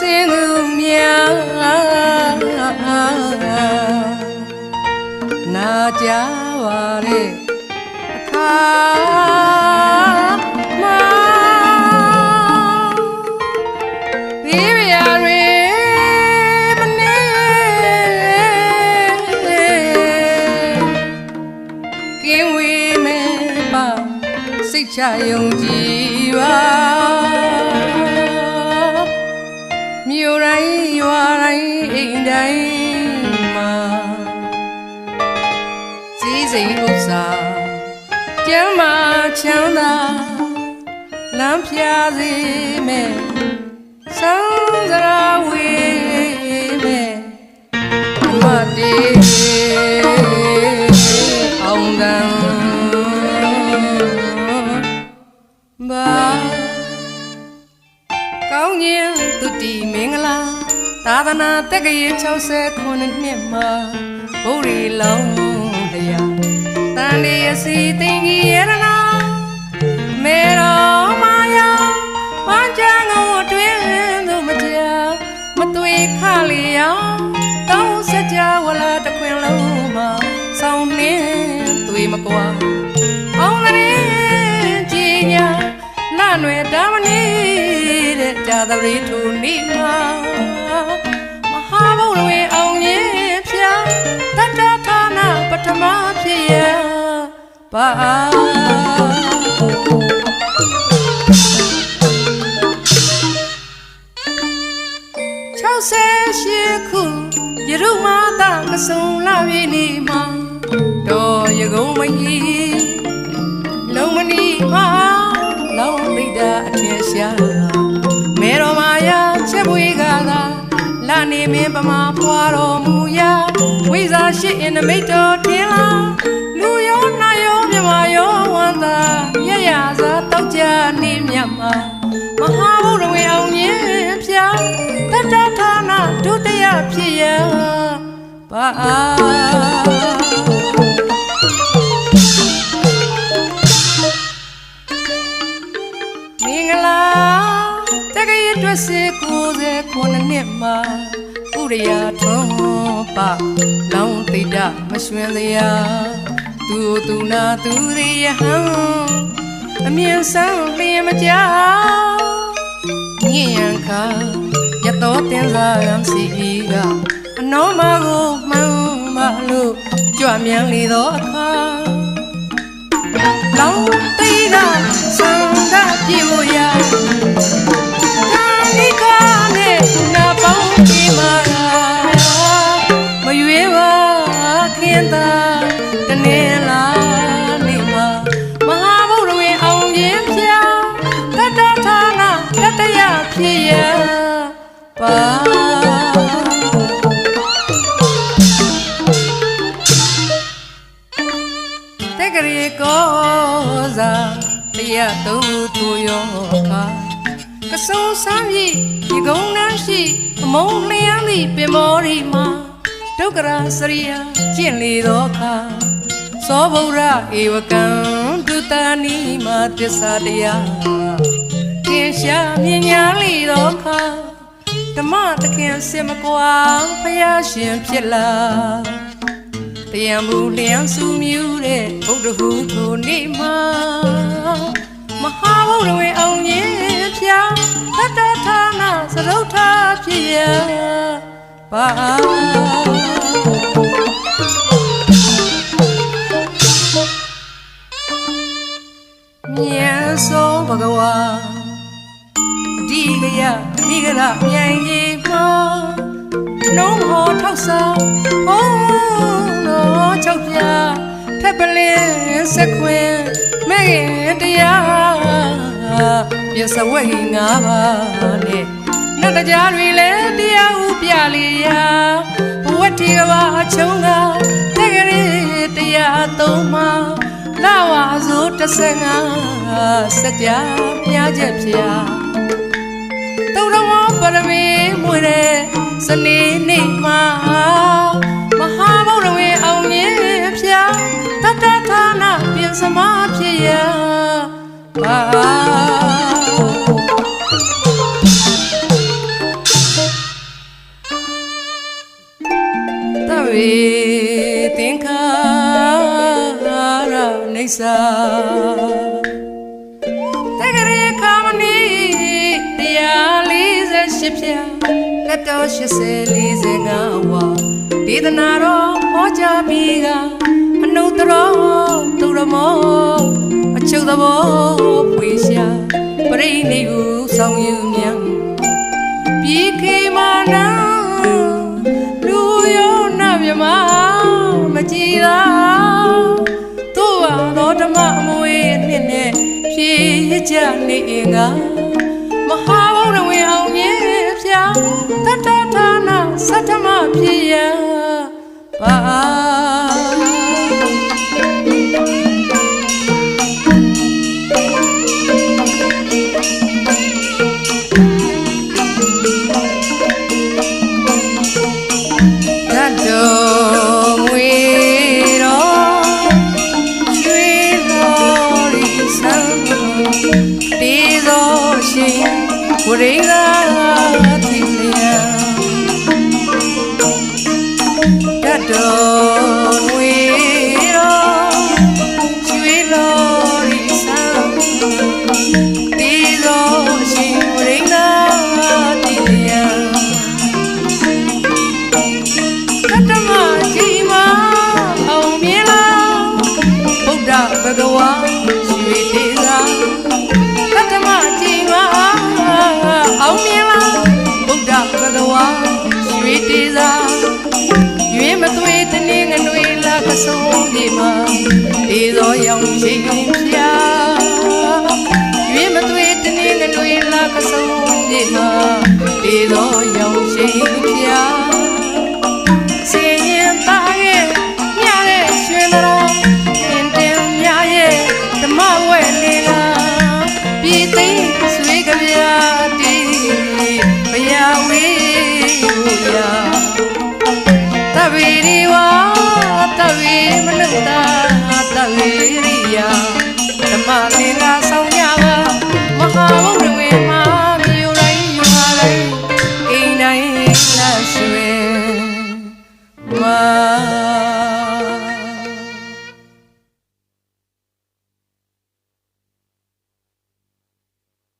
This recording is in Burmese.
စင်သူများနာကြပါတဲ့အခါမှာဒီရ တိုင်းအိမ်တိုင်းမှာစည်းစိမ်ဥစ္စာကျမ်းမာချမ်းသာလမ်းပြစေမဲ့စံစရာဝေး မဲ့မတေအောင်တန်ဘာကောင်းခြင်းသူတီမင်္ဂလာသာသနာတက္ကရာ69နှစ်မှာဘုရီလောင်းတရားတန်ဒီအစီသိင်ကြီးရတနာမေတော်မာယာဝမ်းချမ်းကိုအတွင်းသို့မကြားမသွေခလျောင်းတောင်းစကြဝဠာတစ်ခွင်လုံးမှာဆောင်းနှင်းသွေမကွာအောင်တဲ့ကြည်ညာလနွယ်ဓမ္မနေတဲ့ကြာ သပတေးထူနိမှာမဟာဘုံဝင်အောင်ရင်ဖြာတတ္တဌာနပထမဖြစ်ရပါ68ခုယရုမာတာမစုံလာပြီနေမှာတော်ရကုံမကြီးလုံးမနီမှာလောင်းမိတာအထင်ရှား လာနေမင်းပမာဖွာတော်မူရာဝိဇာရှိအင်နမိတ်တော်တင်လာလူရောနာရောမြမရောဝန္တာရရစာတောက်ကြနေမြတ်မှာမဟာဘုရဝေအောင်မြင်ဖြာတတ္တဌာနဒုတိယဖြစ်ရပါမင်္ဂလာတက္ကရာတွက်စေ90ခုနှစ်မှာ ဥရိယာထွန်းပလောင်းသိတမရွှင်စရာသူသူနာသူရိယဟံအမြင်ဆန်းလျင်မကြာညင်ရန်ခါရတော်တင်စားရန်စီကအနောမကိုမှန်မလို့ကြွမြန်လေသောအခါလောင်းတိကစံဒပြေဖို့ရ ကဆုံဆမ်းပြီဒီကုန်းနှမ်းရှိအမုံလျမ်းသည့်ပင်မောရီမှာဒုက္ခရာစရိယာကျင့်လေသောခါသောဗုဒ္ဓဧဝကံဒုတနီမှာတစ္ဆာတရားသင်ရှားမြင်ညာလေသောခါဓမ္မသခင်စင်မကွာဖယားရှင်ဖြစ်လာတရားမူလျံစုမြူတဲ့ဘုဒ္ဓဟူထိုနေ့မှာမဟာဘုဒ္ဓဝေအောင်ရင်ဖြာသတ္တဌာနသ ရုတ်ထာဖြစ်ရပါမြတ်စွာဘဂဝါအဒီကရမိဂရမြိုင်ကြီးမှာနှုံးဟောထောက်စားဟောတော်ချုပ်ပြထပ်ပလင်းစခွင်မဲ့ခင်တရားပြစဝဲငါးပါးနဲ့ နတ်တရားတွေလည်းတရားဥပြလေရာဘဝတိကဘာချုံကတကရီတရားသုံးမှာလာဝါဆိုတဆငါစကြမြားချက်ဖျားတုံတော်မောပရမေမွေတဲ့စနေနေ့မှာမဟာဗုဒ္ဓဝေအောင်မြင်ဖြာတတ္တဌာနပြင်စမဖြစ်ရပါ ရှိဖြာလက်တော်80 45ဝါဒေသနာတော်ဟောကြားပြီးကအနုတ္တရောသူရမောအချုပ်သဘောဖွေရှာပရိနိဟုဆောင်ယူမြန်ပြေခေမာနာလူယောနာမြမမကြည်သာသူ့ဟာတော်ဓမ္မအမွေနှစ်နဲ့ဖြည့်ရကြနေငါမဟာဘုံတော်ဝင်အောင်မြေဖြာ တတထာနာသတ္တမဖြစ်ရပါဓာတ်တော် ဓာ ကဆုံးဒီမှာတေသောရောင်ရှိန်ဖြ